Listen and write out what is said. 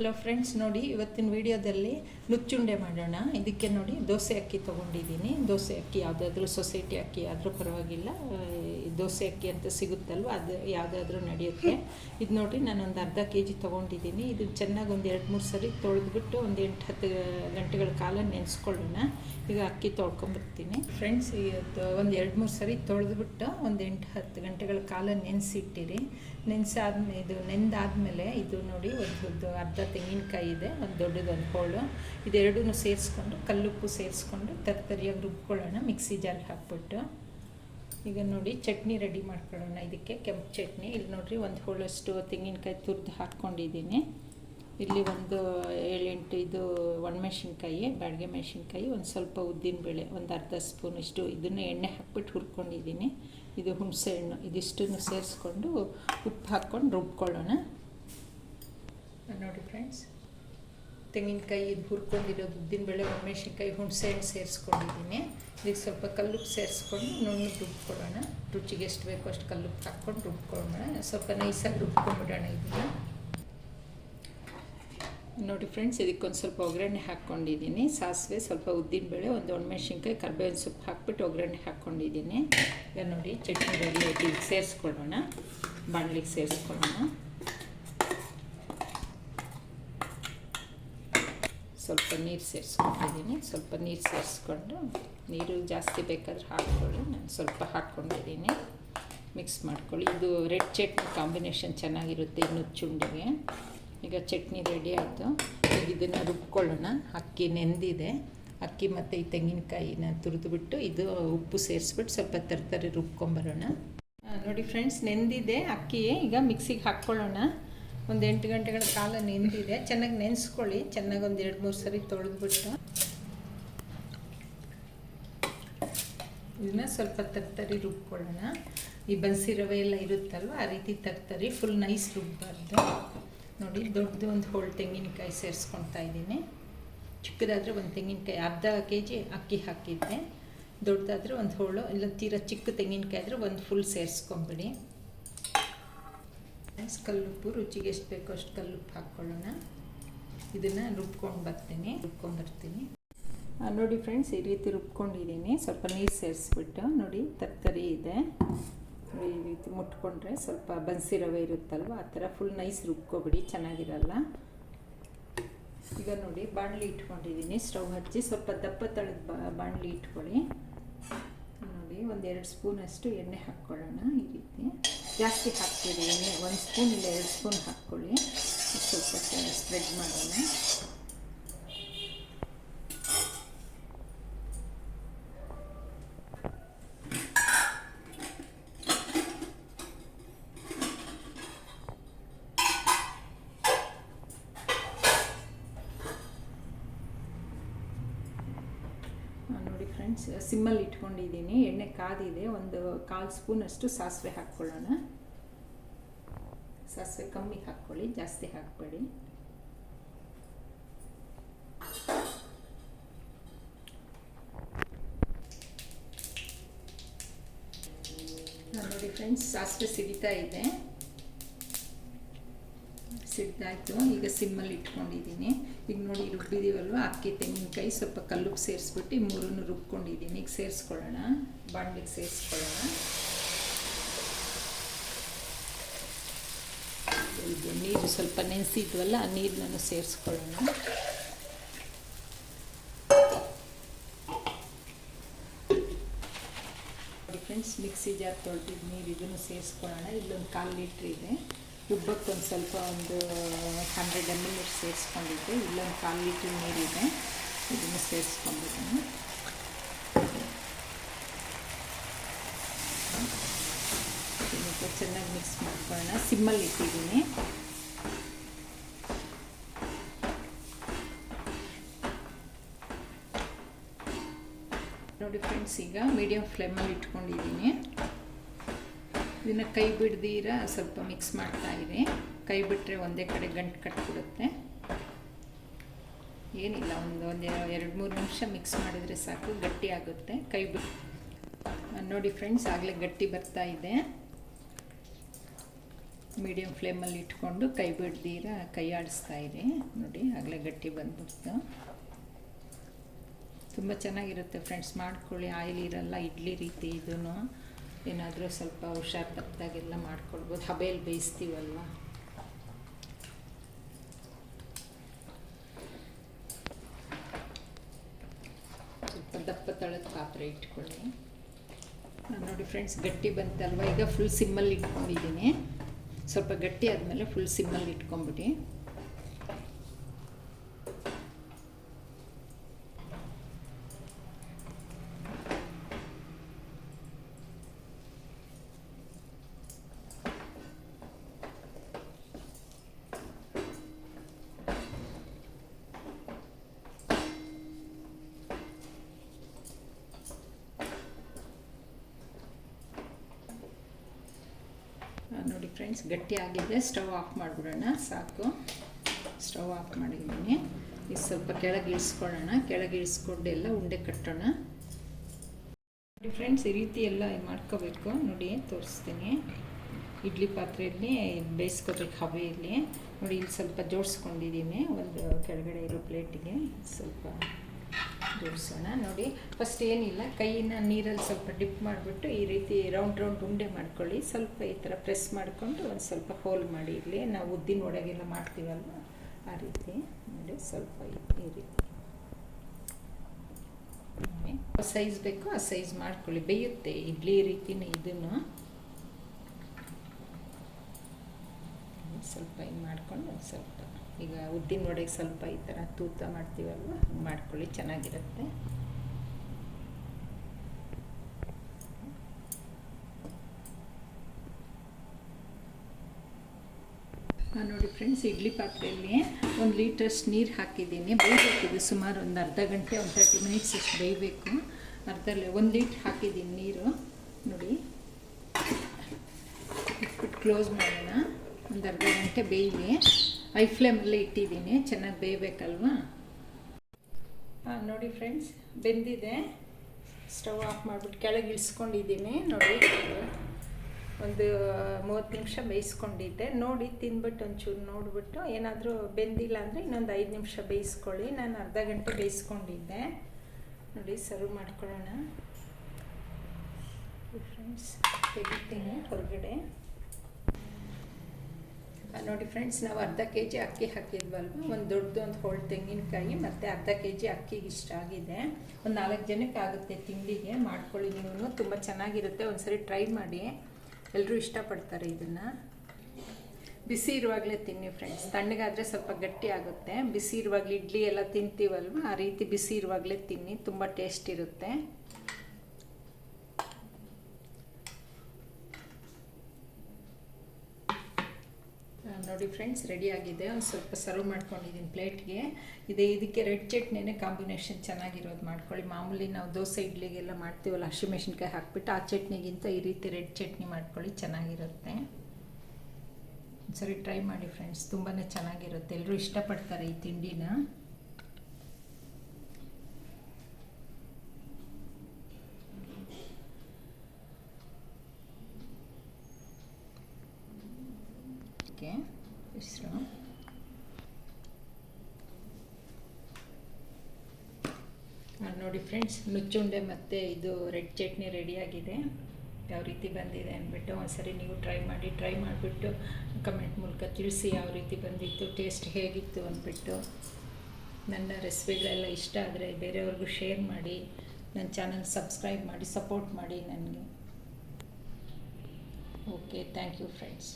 Hello friends ನೋಡಿ ಇವತ್ತಿನ ವಿಡಿಯೋದಲ್ಲಿ ನುಚ್ಚುಂಡೆ ಮಾಡೋಣ. ಇದಕ್ಕೆ ನೋಡಿ ದೋಸೆ ಅಕ್ಕಿ ತೊಗೊಂಡಿದ್ದೀನಿ. ದೋಸೆ ಅಕ್ಕಿ ಯಾವುದಾದ್ರೂ ಸೊಸೈಟಿ ಅಕ್ಕಿ ಆದರೂ ಪರವಾಗಿಲ್ಲ. ದೋಸೆ ಅಕ್ಕಿ ಅಂತ ಸಿಗುತ್ತಲ್ವ? ಅದು ಯಾವುದಾದ್ರೂ ನಡೆಯುತ್ತೆ. ಇದು ನೋಡಿ ಒಂದು ಅರ್ಧ ಕೆ ಜಿ ತೊಗೊಂಡಿದ್ದೀನಿ. ಇದು ಚೆನ್ನಾಗಿ ಒಂದು ಎರಡು ಮೂರು ಸರಿ ತೊಳೆದ್ಬಿಟ್ಟು ಒಂದು ಎಂಟು ಹತ್ತು ಗಂಟೆಗಳ ಕಾಲ ನೆನೆಸ್ಕೊಳ್ಳೋಣ. ಈಗ ಅಕ್ಕಿ ತೊಳ್ಕೊಂಬರ್ತೀನಿ ಫ್ರೆಂಡ್ಸ್ ಇವತ್ತು ಒಂದು ಎರಡು ಮೂರು ಸರಿ ತೊಳೆದ್ಬಿಟ್ಟು ಒಂದು ಎಂಟು ಹತ್ತು ಗಂಟೆಗಳ ಕಾಲ ನೆನೆಸಿಟ್ಟಿರಿ. ನೆನೆಸಾದ್ಮೇಲೆ ಇದು ನೆನೆದಾದ್ಮೇಲೆ ಇದು ನೋಡಿ ಒಂದು ಅರ್ಧ ತೆಂಗಿನಕಾಯಿ ಇದೆ. ಒಂದು ದೊಡ್ಡದೊಂದು ಹೋಳು. ಇದೆರಡೂ ಸೇರಿಸ್ಕೊಂಡು ಕಲ್ಲುಪ್ಪು ಸೇರಿಸ್ಕೊಂಡು ತರ್ತರಿಯಾಗಿ ರುಬ್ಕೊಳ್ಳೋಣ. ಮಿಕ್ಸಿ ಜಾರ್ಗೆ ಹಾಕ್ಬಿಟ್ಟು. ಈಗ ನೋಡಿ ಚಟ್ನಿ ರೆಡಿ ಮಾಡ್ಕೊಳ್ಳೋಣ. ಇದಕ್ಕೆ ಕೆಂಪು ಚಟ್ನಿ. ಇಲ್ಲಿ ನೋಡಿರಿ ಒಂದು ಹೋಳಷ್ಟು ತೆಂಗಿನಕಾಯಿ ತುರಿದು ಹಾಕ್ಕೊಂಡಿದ್ದೀನಿ. ಇಲ್ಲಿ ಒಂದು ಏಳೆಂಟು ಇದು ಒಣಮೆಣ್ಸಿನ್ಕಾಯಿ ಬಾಡಿಗೆ ಮೆಣಸಿನ್ಕಾಯಿ, ಒಂದು ಸ್ವಲ್ಪ ಉದ್ದಿನಬೇಳೆ ಒಂದು ಅರ್ಧ ಸ್ಪೂನ್ ಇಷ್ಟು ಇದನ್ನು ಎಣ್ಣೆ ಹಾಕ್ಬಿಟ್ಟು ಹುರ್ಕೊಂಡಿದ್ದೀನಿ. ಇದು ಹುಣಸೆ ಹಣ್ಣು. ಇದಿಷ್ಟನ್ನು ಸೇರಿಸ್ಕೊಂಡು ಉಪ್ಪು ಹಾಕ್ಕೊಂಡು ರುಬ್ಕೊಳ್ಳೋಣ. ನೋಡಿ ಫ್ರೆಂಡ್ಸ್ ತೆಂಗಿನಕಾಯಿ ಇದು ಹುರ್ಕೊಂಡಿರೋದು ಉದ್ದಿನಬೇಳೆ ಒಣಮೆಣ್ಸಿನ್ಕಾಯಿ ಹುಣಸೆ ಹಣ್ಣು ಸೇರಿಸ್ಕೊಂಡಿದ್ದೀನಿ. ಇದಕ್ಕೆ ಸ್ವಲ್ಪ ಕಲ್ಲುಪ್ಪು ಸೇರಿಸ್ಕೊಂಡು ನುಣ್ಣಗೆ ರುಬ್ಕೊಳ್ಳೋಣ. ರುಚಿಗೆ ಎಷ್ಟು ಬೇಕೋ ಅಷ್ಟು ಕಲ್ಲುಪ್ಪು ಹಾಕ್ಕೊಂಡು ರುಬ್ಕೊಳ್ಳೋಣ. ಸ್ವಲ್ಪ ನೈಸಾಗಿ ರುಬ್ಕೊಂಡ್ಬಿಡೋಣ ಇದನ್ನು. ನೋಡಿ ಫ್ರೆಂಡ್ಸ್, ಇದಕ್ಕೊಂದು ಸ್ವಲ್ಪ ಒಗ್ಗರಣೆ ಹಾಕ್ಕೊಂಡಿದ್ದೀನಿ. ಸಾಸಿವೆ, ಸ್ವಲ್ಪ ಉದ್ದಿನ ಬೇಳೆ, ಒಂದು ಒಣಮೆಣ್ಸಿನ್ಕಾಯಿ, ಕರ್ಬೇವಿನ ಸೊಪ್ಪು ಹಾಕ್ಬಿಟ್ಟು ಒಗ್ಗರಣೆ ಹಾಕ್ಕೊಂಡಿದ್ದೀನಿ. ಈಗ ನೋಡಿ ಚಟ್ನಿ ರೆಡಿ ಸೇರಿಸ್ಕೊಳ್ಳೋಣ. ಬಾಣಲಿಗೆ ಸೇರಿಸ್ಕೊಳ್ಳೋಣ. ಸ್ವಲ್ಪ ನೀರು ಸೇರಿಸ್ಕೊಂಡಿದ್ದೀನಿ. ಸ್ವಲ್ಪ ನೀರು ಸೇರಿಸ್ಕೊಂಡು ನೀರು ಜಾಸ್ತಿ ಬೇಕಾದ್ರೆ ಹಾಕ್ಕೊಳ್ಳಿ. ನಾನು ಸ್ವಲ್ಪ ಹಾಕ್ಕೊಂಡಿದ್ದೀನಿ. ಮಿಕ್ಸ್ ಮಾಡ್ಕೊಳ್ಳಿ. ಇದು ರೆಡ್ ಚಟ್ನಿ ಕಾಂಬಿನೇಷನ್ ಚೆನ್ನಾಗಿರುತ್ತೆ ನುಚ್ಚುಂಡೆಗೆ. ಈಗ ಚಟ್ನಿ ರೆಡಿ ಆಯಿತು. ಈಗ ಇದನ್ನು ರುಬ್ಕೊಳ್ಳೋಣ. ಅಕ್ಕಿ ನೆಂದಿದೆ. ಅಕ್ಕಿ ಮತ್ತು ಈ ತೆಂಗಿನಕಾಯಿನ ತುರಿದುಬಿಟ್ಟು ಇದು ಉಪ್ಪು ಸೇರಿಸ್ಬಿಟ್ಟು ಸ್ವಲ್ಪ ತರಕಾರಿ ರುಬ್ಕೊಂಬರೋಣ. ನೋಡಿ ಫ್ರೆಂಡ್ಸ್ ನೆಂದಿದೆ ಅಕ್ಕಿ. ಈಗ ಮಿಕ್ಸಿಗೆ ಹಾಕ್ಕೊಳ್ಳೋಣ. ಒಂದು ಎಂಟು ಗಂಟೆಗಳ ಕಾಲ ನೆಂದಿದೆ ಚೆನ್ನಾಗಿ ನೆನೆಸ್ಕೊಳ್ಳಿ. ಚೆನ್ನಾಗಿ ಒಂದು ಎರಡು ಮೂರು ಸರಿ ತೊಳೆದ್ಬಿಟ್ಟು. ಇದನ್ನ ಸ್ವಲ್ಪ ತರ್ತರಿ ರುಬ್ಕೊಳ್ಳೋಣ. ಈ ಬನ್ಸಿ ರವೆ ಎಲ್ಲ ಇರುತ್ತಲ್ವ, ಆ ರೀತಿ ತರ್ತರಿ. Full nice ರುಬ್ಬಾರ್ದು. ನೋಡಿ, ದೊಡ್ಡದು ಒಂದು ಹೋಳು ತೆಂಗಿನಕಾಯಿ ಸೇರಿಸ್ಕೊಳ್ತಾ ಇದ್ದೀನಿ. ಚಿಕ್ಕದಾದರೆ ಒಂದು ತೆಂಗಿನಕಾಯಿ, ಅರ್ಧ ಕೆ ಜಿ ಅಕ್ಕಿ ಹಾಕಿದ್ದೆ. ದೊಡ್ಡದಾದರೆ ಒಂದು ಹೋಳು, ಇಲ್ಲ ತೀರಾ ಚಿಕ್ಕ ತೆಂಗಿನಕಾಯಿ ಆದರೆ ಒಂದು ಫುಲ್ ಸೇರಿಸ್ಕೊಂಬಿಡಿ. ಕಲ್ಲುಪ್ಪು, ರುಚಿಗೆ ಎಷ್ಟು ಬೇಕೋ ಅಷ್ಟು ಕಲ್ಲುಪ್ಪು ಹಾಕ್ಕೊಳ್ಳೋಣ ಇದನ್ನು ರುಬ್ಕೊಂಡು ಬರ್ತೀನಿ ರುಬ್ಕೊಂಡ್ಬರ್ತೀನಿ ನೋಡಿ ಫ್ರೆಂಡ್ಸ್, ಈ ರೀತಿ ರುಬ್ಕೊಂಡಿದ್ದೀನಿ. ಸ್ವಲ್ಪ ನೀರು ಸೇರಿಸ್ಬಿಟ್ಟು, ನೋಡಿ, ತರ್ತರಿ ಇದೆ. ಈ ರೀತಿ ಮುಟ್ಕೊಂಡ್ರೆ ಸ್ವಲ್ಪ ಬನ್ಸಿ ರವೆ ಇರುತ್ತಲ್ವ? ಆ ಥರ ಫುಲ್ ನೈಸ್ ರುಬ್ಕೊಬಿಡಿ, ಚೆನ್ನಾಗಿರಲ್ಲ. ಈಗ ನೋಡಿ, ಬಾಣಲಿ ಇಟ್ಕೊಂಡಿದ್ದೀನಿ. ಸ್ಟವ್ ಹಚ್ಚಿ ಸ್ವಲ್ಪ ದಪ್ಪ ತಳದ ಬಾಣಲಿ ಇಟ್ಕೊಳ್ಳಿ. ನೋಡಿ ಒಂದೆರಡು ಸ್ಪೂನಷ್ಟು ಎಣ್ಣೆ ಹಾಕ್ಕೊಳ್ಳೋಣ ಈ ರೀತಿ. ಜಾಸ್ತಿ ಹಾಕ್ತೀರಿ ಎಣ್ಣೆ, ಒಂದು ಸ್ಪೂನ್ ಇಲ್ಲ, ಎರಡು ಸ್ಪೂನ್ ಹಾಕ್ಕೊಳ್ಳಿ. ಸ್ವಲ್ಪ ಸ್ಪ್ರೆಡ್ ಮಾಡೋಣ ಆ, ನೋಡಿ ಫ್ರೆಂಡ್ಸ್ ಸಿಮ್ಮಲ್ಲಿ ಇಟ್ಕೊಂಡಿದ್ದೀನಿ, ಎಣ್ಣೆ ಕಾದಿದೆ, ಒಂದು ಕಾಲು ಸ್ಪೂನಷ್ಟು ಸಾಸಿವೆ ಹಾಕ್ಕೊಳ್ಳೋಣ. ಸಾಸಿವೆ ಕಮ್ಮಿ ಹಾಕ್ಕೊಳ್ಳಿ, ಜಾಸ್ತಿ ಹಾಕಬೇಡಿ. ನೋಡಿ ಫ್ರೆಂಡ್ಸ್ ಸಾಸಿವೆ ಸಿಡಿತಾ ಇದೆ. ಸಿಡ್ದಾಯ್ತು ಈಗ ಸಿಮ್ಮಲ್ಲಿ ಇಟ್ಕೊಂಡಿದ್ದೀನಿ. ಈಗ ನೋಡಿ ರುಬ್ಬಿದ್ದೀವಲ್ವ ಅಕ್ಕಿ, ತೆಂಗಿನಕಾಯಿ ಸ್ವಲ್ಪ ಕಲ್ಲುಪ್ಪು ಸೇರಿಸ್ಬಿಟ್ಟು ಮೂರನ್ನು ರುಬ್ಕೊಂಡಿದ್ದೀನಿ. ಈಗ ಸೇರಿಸ್ಕೊಳ್ಳೋಣ. ಬಾಣಲಿಗೆ ಸೇರಿಸ್ಕೊಳ್ಳೋಣ. ಇದು ನೀರು ಸ್ವಲ್ಪ ನೆನೆಸಿದ್ವಲ್ಲ, ಆ ನೀರನ್ನು ಸೇರಿಸ್ಕೊಳ್ಳೋಣ. ಫ್ರೆಂಡ್ಸ್ ಮಿಕ್ಸಿ ಜಾರ್ ತೊಳೆದಿದ್ದು ನೀರು ಇದನ್ನು ಸೇರಿಸ್ಕೊಳ್ಳೋಣ. ಇಲ್ಲೊಂದು ಕಾಲು ಲೀಟ್ರ್ ಇದೆ. ರುಬ್ಬಕ್ಕೆ ಒಂದು ಸ್ವಲ್ಪ ಒಂದು ಹಂಡ್ರೆಡ್ ಎಂ ಎಲ್ ಸೇರಿಸ್ಕೊಂಡಿದ್ದೆ. ಇಲ್ಲೊಂದು ಕಾಲು ಲೀಟ್ರ್ ನೀರಿದೆ. ಇದನ್ನು ಸೇರಿಸ್ಕೊಂಡಿದ್ದೀನಿ. ಚೆನ್ನಾಗಿ ಮಿಕ್ಸ್ ಮಾಡ್ಕೊಳ್ಳೋಣ. ಸಿಮ್ಮಲ್ಲಿ ಇಟ್ಟಿದ್ದೀನಿ. ನೋಡಿ ಫ್ರೆಂಡ್ಸ್ ಈಗ ಮೀಡಿಯಮ್ ಫ್ಲೇಮಲ್ಲಿ ಇಟ್ಕೊಂಡಿದ್ದೀನಿ. ಇದನ್ನು ಕೈ ಬಿಡ್ದೀರ ಸ್ವಲ್ಪ ಮಿಕ್ಸ್ ಮಾಡ್ತಾ ಇರಿ ಕೈ ಬಿಟ್ಟರೆ ಒಂದೇ ಕಡೆ ಗಂಟು ಕಟ್ಬಿಡುತ್ತೆ ಏನಿಲ್ಲ, ಒಂದು ಒಂದು ಎರಡು ಮೂರು ನಿಮಿಷ ಮಿಕ್ಸ್ ಮಾಡಿದರೆ ಸಾಕು, ಗಟ್ಟಿ ಆಗುತ್ತೆ. ಕೈ ಬಿಟ್ಟು ನೋಡಿ ಫ್ರೆಂಡ್ಸ್ ಆಗಲೇ ಗಟ್ಟಿ ಬರ್ತಾ ಇದೆ. ಮೀಡಿಯಮ್ ಫ್ಲೇಮಲ್ಲಿ ಇಟ್ಕೊಂಡು ಕೈ ಬಿಡ್ದೀರ ಕೈ ಆಡಿಸ್ತಾ ಇದೆ. ನೋಡಿ, ಆಗಲೇ ಗಟ್ಟಿ ಬಂದ್ಬಿಡ್ತು. ತುಂಬ ಚೆನ್ನಾಗಿರುತ್ತೆ ಫ್ರೆಂಡ್ಸ್ ಮಾಡ್ಕೊಳ್ಳಿ. ಆಯಿಲ್ ಇರಲ್ಲ, ಇಡ್ಲಿ ರೀತಿ ಇದೂ ಏನಾದರೂ ಸ್ವಲ್ಪ ಹುಷಾರು ತಪ್ಪಿದಾಗೆಲ್ಲ ಮಾಡ್ಕೊಳ್ಬೋದು. ಹಬೆಯಲ್ಲಿ ಬೇಯಿಸ್ತೀವಲ್ವ? ಸ್ವಲ್ಪ ದಪ್ಪ ತಳದ ಪಾತ್ರೆ ಇಟ್ಕೊಳ್ಳಿ. ನಾನು ನೋಡಿ ಫ್ರೆಂಡ್ಸ್ ಗಟ್ಟಿ ಬಂತಲ್ವ? ಈಗ ಫುಲ್ ಸಿಮ್ಮಲ್ಲಿ ಇಟ್ಕೊಂಡಿದ್ದೀನಿ. ಸ್ವಲ್ಪ ಗಟ್ಟಿ ಆದಮೇಲೆ ಫುಲ್ ಸಿಮ್ಮಲ್ಲಿ ಇಟ್ಕೊಂಬಿಡಿ ಆ, ನೋಡಿ ಫ್ರೆಂಡ್ಸ್ ಗಟ್ಟಿ ಆಗಿದೆ ಸ್ಟವ್ ಆಫ್ ಮಾಡಿಬಿಡೋಣ. ಸಾಕು. ಸ್ಟವ್ ಆಫ್ ಮಾಡಿದ್ದೀನಿ. ಇದು ಸ್ವಲ್ಪ ಕೆಳಗೆ ಇಳಿಸ್ಕೊಳ್ಳೋಣ. ಕೆಳಗೆ ಇಳಿಸ್ಕೊಂಡು ಎಲ್ಲ ಉಂಡೆ ಕಟ್ಟೋಣ. ನೋಡಿ ಫ್ರೆಂಡ್ಸ್ ಈ ರೀತಿ ಎಲ್ಲ ಮಾಡ್ಕೋಬೇಕು. ನೋಡಿ, ತೋರಿಸ್ತೀನಿ. ಇಡ್ಲಿ ಪಾತ್ರೆಯಲ್ಲಿ ಬೇಯಿಸ್ಕೋಬೇಕು ಹಬೆಯಲ್ಲಿ. ನೋಡಿ, ಇಲ್ಲಿ ಸ್ವಲ್ಪ ಜೋಡಿಸ್ಕೊಂಡಿದ್ದೀನಿ. ಒಂದು ಕೆಳಗಡೆ ಇರೋ ಪ್ಲೇಟಿಗೆ ಸ್ವಲ್ಪ ಜೋಡಿಸೋಣ ನೋಡಿ. ಫಸ್ಟ್ ಏನಿಲ್ಲ, ಕೈನ ನೀರಲ್ಲಿ ಸ್ವಲ್ಪ ಡಿಪ್ ಮಾಡಿಬಿಟ್ಟು ಈ ರೀತಿ ರೌಂಡ್ ರೌಂಡ್ ಉಂಡೆ ಮಾಡ್ಕೊಳ್ಳಿ. ಸ್ವಲ್ಪ ಈ ಥರ ಪ್ರೆಸ್ ಮಾಡಿಕೊಂಡು ಒಂದು ಸ್ವಲ್ಪ ಹೋಲ್ ಮಾಡಿ ಇಲ್ಲಿ ನಾವು ಉದ್ದಿನ ಒಳಗೆಲ್ಲ ಮಾಡ್ತೀವಲ್ವ? ಆ ರೀತಿ ನೋಡಿ ಸ್ವಲ್ಪ ಈ- ರೀತಿ. ಸೈಜ್ ಬೇಕು, ಆ ಸೈಜ್ ಮಾಡ್ಕೊಳ್ಳಿ. ಬೇಯುತ್ತೆ ಇಡ್ಲಿ ರೀತಿನ ಇದನ್ನು. ಸ್ವಲ್ಪ ಇದು ಮಾಡ್ಕೊಂಡು ಸ್ವಲ್ಪ ಈಗ ಉದ್ದಿನ ವಡೆಗೆ ಸ್ವಲ್ಪ ಈ ಥರ ತೂತ ಮಾಡ್ತೀವಲ್ವ? ಮಾಡ್ಕೊಳ್ಳಿ, ಚೆನ್ನಾಗಿರುತ್ತೆ. ಹಾಂ ನೋಡಿ ಫ್ರೆಂಡ್ಸ್ ಇಡ್ಲಿ ಪಾತ್ರೆಯಲ್ಲಿ ಒಂದು ಲೀಟ್ರಷ್ಟು ನೀರು ಹಾಕಿದ್ದೀನಿ. ಬೇಯಬೇಕಿದೆ ಸುಮಾರು ಒಂದು ಅರ್ಧ ಗಂಟೆ, ಒಂದು ತರ್ಟಿ ಮಿನಿಟ್ಸ್ ಅಷ್ಟು ಬೇಯಬೇಕು. ಅರ್ಧ ಒಂದು ಲೀಟ್ರ್ ಹಾಕಿದ್ದೀನಿ ನೀರು. ನೋಡಿ. ಇಟ್ಬಿಟ್ಟು ಕ್ಲೋಸ್ ಮಾಡೋಣ. ಒಂದು ಅರ್ಧ ಗಂಟೆ ಬೇಯಲಿ. ಐ ಫ್ಲೇಮಲ್ಲಿ ಇಟ್ಟಿದ್ದೀನಿ. ಚೆನ್ನಾಗಿ ಬೇಯಬೇಕಲ್ವಾ? ಹಾಂ, ನೋಡಿ ಫ್ರೆಂಡ್ಸ್ ಬೆಂದಿದೆ. ಸ್ಟವ್ ಆಫ್ ಮಾಡಿಬಿಟ್ಟು ಕೆಳಗೆ ಇಳಿಸ್ಕೊಂಡಿದ್ದೀನಿ. ನೋಡಿ, ಒಂದು ಮೂವತ್ತು ನಿಮಿಷ ಬೇಯಿಸ್ಕೊಂಡಿದ್ದೆ. ನೋಡಿ ತಿಂದ್ಬಿಟ್ಟು ಒಂಚೂರು ನೋಡಿಬಿಟ್ಟು, ಏನಾದರೂ ಬೆಂದಿಲ್ಲ ಅಂದರೆ ಇನ್ನೊಂದು ಐದು ನಿಮಿಷ ಬೇಯಿಸ್ಕೊಳ್ಳಿ. ನಾನು ಅರ್ಧ ಗಂಟೆ ಬೇಯಿಸ್ಕೊಂಡಿದ್ದೆ. ನೋಡಿ ಸರ್ವ್ ಮಾಡ್ಕೊಳ್ಳೋಣ. ಫ್ರೆಂಡ್ಸ್ ತೆಗಿತೀನಿ ಹೊರಗಡೆ. ನೋಡಿ ಫ್ರೆಂಡ್ಸ್ ನಾವು ಅರ್ಧ ಕೆ ಜಿ ಅಕ್ಕಿ ಹಾಕಿದ್ವಲ್ವ? ಒಂದು ದೊಡ್ಡದು ಒಂದು ಹೋಳು ತೆಂಗಿನಕಾಯಿ, ಮತ್ತು ಅರ್ಧ ಕೆ ಜಿ ಅಕ್ಕಿಗೆ ಇಷ್ಟ ಆಗಿದೆ. ಒಂದು ನಾಲ್ಕು ಜನಕ್ಕೆ ಆಗುತ್ತೆ ತಿಂಡಿಗೆ, ಮಾಡ್ಕೊಳ್ಳಿ ನೀವು ತುಂಬ ಚೆನ್ನಾಗಿರುತ್ತೆ. ಒಂದ್ಸರಿ ಟ್ರೈ ಮಾಡಿ. ಎಲ್ಲರೂ ಇಷ್ಟಪಡ್ತಾರೆ ಇದನ್ನು. ಬಿಸಿ ಇರುವಾಗಲೇ ತಿನ್ನಿ ಫ್ರೆಂಡ್ಸ್ ತಣ್ಣಗಾದರೆ ಸ್ವಲ್ಪ ಗಟ್ಟಿ ಆಗುತ್ತೆ. ಬಿಸಿ ಇರುವಾಗಲೇ ಇಡ್ಲಿ ಎಲ್ಲ ತಿಂತೀವಲ್ವ? ಆ ರೀತಿ ಬಿಸಿ ಇರುವಾಗಲೇ ತಿನ್ನಿ. ತುಂಬ ಟೇಸ್ಟ್ ಇರುತ್ತೆ ಆ, ನೋಡಿ ಫ್ರೆಂಡ್ಸ್ ರೆಡಿ ಆಗಿದೆ. ಒಂದು ಸ್ವಲ್ಪ ಸರ್ವ್ ಮಾಡ್ಕೊಂಡಿದ್ದೀನಿ ಪ್ಲೇಟ್ಗೆ. ಇದೆ, ಇದಕ್ಕೆ ರೆಡ್ ಚಟ್ನಿನೇ ಕಾಂಬಿನೇಷನ್ ಚೆನ್ನಾಗಿರೋದು ಮಾಡ್ಕೊಳ್ಳಿ. ಮಾಮೂಲಿ ನಾವು ದೋಸೆ, ಇಡ್ಲಿಗೆಲ್ಲ ಮಾಡ್ತೀವಲ್ಲ ಹಸಿಮೆಣ್ಸಿನ್ಕಾಯಿ ಹಾಕ್ಬಿಟ್ಟು ಆ ಚಟ್ನಿಗಿಂತ ಈ ರೀತಿ ರೆಡ್ ಚಟ್ನಿ ಮಾಡ್ಕೊಳ್ಳಿ, ಚೆನ್ನಾಗಿರುತ್ತೆ. ಸರಿ ಟ್ರೈ ಮಾಡಿ ಫ್ರೆಂಡ್ಸ್ ತುಂಬಾ ಚೆನ್ನಾಗಿರುತ್ತೆ. ಎಲ್ಲರೂ ಇಷ್ಟಪಡ್ತಾರೆ ಈ ತಿಂಡಿನ ಓಕೆ ಹೆಸರು ನೋಡಿ ಫ್ರೆಂಡ್ಸ್ ನುಚ್ಚುಂಡೆ ಮತ್ತು ಇದು ರೆಡ್ ಚಟ್ನಿ ರೆಡಿಯಾಗಿದೆ ಯಾವ ರೀತಿ ಬಂದಿದೆ ಅಂದ್ಬಿಟ್ಟು ಒಂದ್ಸರಿ ನೀವು ಟ್ರೈ ಮಾಡಿ ಟ್ರೈ ಮಾಡಿಬಿಟ್ಟು ಕಮೆಂಟ್ ಮೂಲಕ ತಿಳಿಸಿ ಯಾವ ರೀತಿ ಬಂದಿತ್ತು ಟೇಸ್ಟ್ ಹೇಗಿತ್ತು ಅಂದ್ಬಿಟ್ಟು. ನನ್ನ ರೆಸಿಪಿಗಳೆಲ್ಲ ಇಷ್ಟ ಆದರೆ ಬೇರೆಯವ್ರಿಗೂ ಶೇರ್ ಮಾಡಿ ನನ್ನ ಚಾನಲ್ ಸಬ್ಸ್ಕ್ರೈಬ್ ಮಾಡಿ ಸಪೋರ್ಟ್ ಮಾಡಿ ನನಗೆ. Okay thank you friends